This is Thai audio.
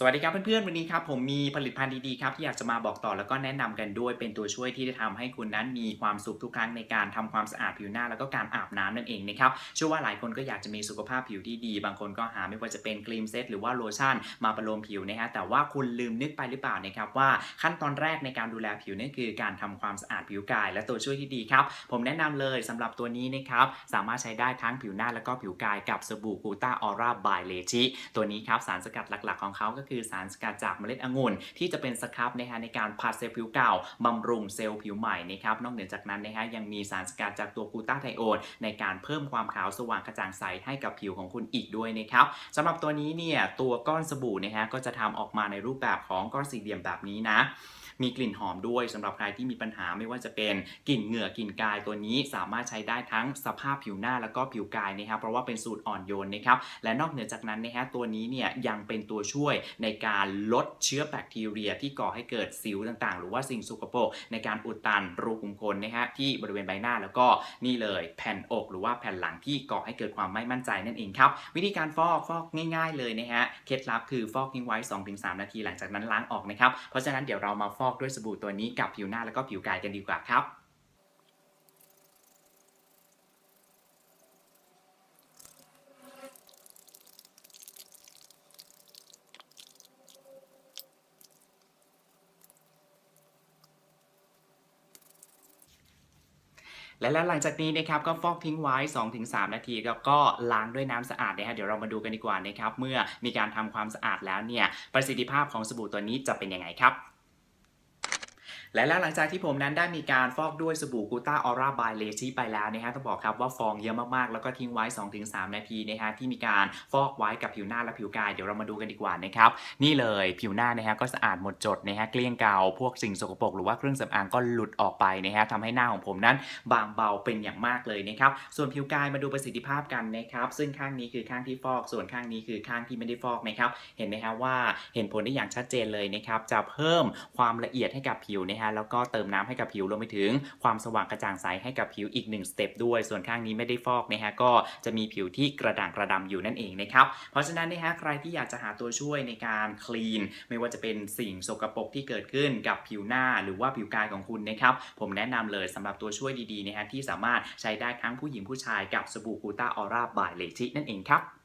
สวัสดีครับเพื่อนๆ วันนี้ครับผมมีผลิตภัณฑ์ดีๆครับที่อยากจะมาบอกต่อแล้วก็แนะนำกันด้วยเป็นตัวช่วยที่จะทำให้คุณนั้นมีความสุขทุกครั้งในการทำความสะอาดผิวหน้าแล้วก็การอาบน้ำนั่นเองนะครับเชื่อว่าหลายคนก็อยากจะมีสุขภาพผิวที่ดี บางคนก็หาไม่ว่าจะเป็นครีมเซตหรือว่าโลชั่นมาประโลมผิวนะฮะแต่ว่าคุณลืมนึกไปหรือเปล่านะครับว่าขั้นตอนแรกในการดูแลผิวนั่นคือการทำความสะอาดผิวกาย และตัวช่วยที่ดีครับผมแนะนำเลยสำหรับตัวนี้นะครับสามารถใช้ได้ทั้งผิวหน้าแล้วก็ผิวกายกับสบู่กูต้าออร่าบายเลจิตัวนี้ครับสารสกัดหลัก ๆ ของเขาก็คือสารสกัดจากเมล็ดองุ่นที่จะเป็นสครับนะฮะในการผัดเซลล์ผิวเก่าบำรุงเซลล์ผิวใหม่นะครับนอกเหนือจากนั้นนะฮะยังมีสารสกัดจากตัวกูตาไทโอนในการเพิ่มความขาวสว่างกระจ่างใสให้กับผิวของคุณอีกด้วยนะครับสำหรับตัวนี้เนี่ยตัวก้อนสบู่นะฮะก็จะทำออกมาในรูปแบบของก้อนสี่เหลี่ยมแบบนี้นะมีกลิ่นหอมด้วยสำหรับใครที่มีปัญหาไม่ว่าจะเป็นกลิ่นเหงื่อกลิ่นกายตัวนี้สามารถใช้ได้ทั้งสภาพผิวหน้าแล้วก็ผิวกายนะครับเพราะว่าเป็นสูตรอ่อนโยนนะครับและนอกเหนือจากนั้นนะฮะตัวนี้เนี่ยยังเป็นตัวช่วยในการลดเชื้อแบคทีเรียที่ก่อให้เกิดสิวต่างๆ หรือว่าสิ่งสกปรกในการอุดตันรูขุมขนนะฮะที่บริเวณใบหน้าแล้วก็นี่เลยแผ่นอก หรือว่าแผ่นหลังที่ก่อให้เกิดความไม่มั่นใจนั่นเองครับวิธีการฟอกฟอกง่าย ๆ เลยนะฮะเคล็ดลับคือฟอกทิ้งไว้ 2-3 นาทีหลังจากนั้นล้างออกนะครับเพราะฉะนั้นเดี๋ยวเรามาฟอกด้วยสบู่ตัวนี้กับผิวหน้าแล้วก็ผิวกายกันดีกว่าครับ และแล้วหลังจากนี้นะครับก็ฟอกทิ้งไว้ 2-3 นาทีแล้วก็ล้างด้วยน้ำสะอาดนะฮะเดี๋ยวเรามาดูกันดีกว่านะครับเมื่อมีการทำความสะอาดแล้วเนี่ยประสิทธิภาพของสบู่ตัวนี้จะเป็นยังไงครับ และแล้วหลังจากที่ผมนั้นได้มีการฟอกด้วยสบู่กูต้าออร่าบายเลชิไปแล้วนะฮะต้องบอกครับว่าฟองเยอะมากๆ แล้วก็ทิ้งไว้ 2-3 นาทีนะฮะที่มีการฟอกไว้กับผิวหน้าและผิวกายเดี๋ยวเรามาดูกันดีกว่านะครับนี่เลยผิวหน้านะฮะก็สะอาดหมดจดนะฮะเกลี้ยงเกาพวกสิ่งสกปรกหรือว่าเครื่องสำอางก็หลุดออกไปนะฮะทำให้หน้าของผมนั้นบางเบาเป็นอย่างมากเลยนะครับส่วนผิวกายมาดูประสิทธิภาพกันนะครับซึ่งข้างนี้คือข้างที่ฟอกส่วนข้างนี้คือข้างที่ไม่ได้ฟอกนะครับเห็นไหมฮะว่าเห็นผลได้อย่างชัดเจนเลยนะครับจะเพิ่มความละเอียดให้กับผิวนะฮะแล้วก็เติมน้ำให้กับผิวรวมไปถึงความสว่างกระจ่างใสให้กับผิวอีกหนึ่งสเต็ปด้วย ส่วนข้างนี้ไม่ได้ฟอกนะฮะก็จะมีผิวที่กระด่างกระดำอยู่นั่นเองนะครับเพราะฉะนั้นนะฮะใครที่อยากจะหาตัวช่วยในการคลีน ไม่ว่าจะเป็นสิ่งสกปรกที่เกิดขึ้นกับผิวหน้าหรือว่าผิวกายของคุณนะครับผมแนะนำเลยสำหรับตัวช่วยดีๆนะฮะที่สามารถใช้ได้ทั้งผู้หญิงผู้ชายกับสบู่กูต้าออร่าบายเลชินั่นเองครับ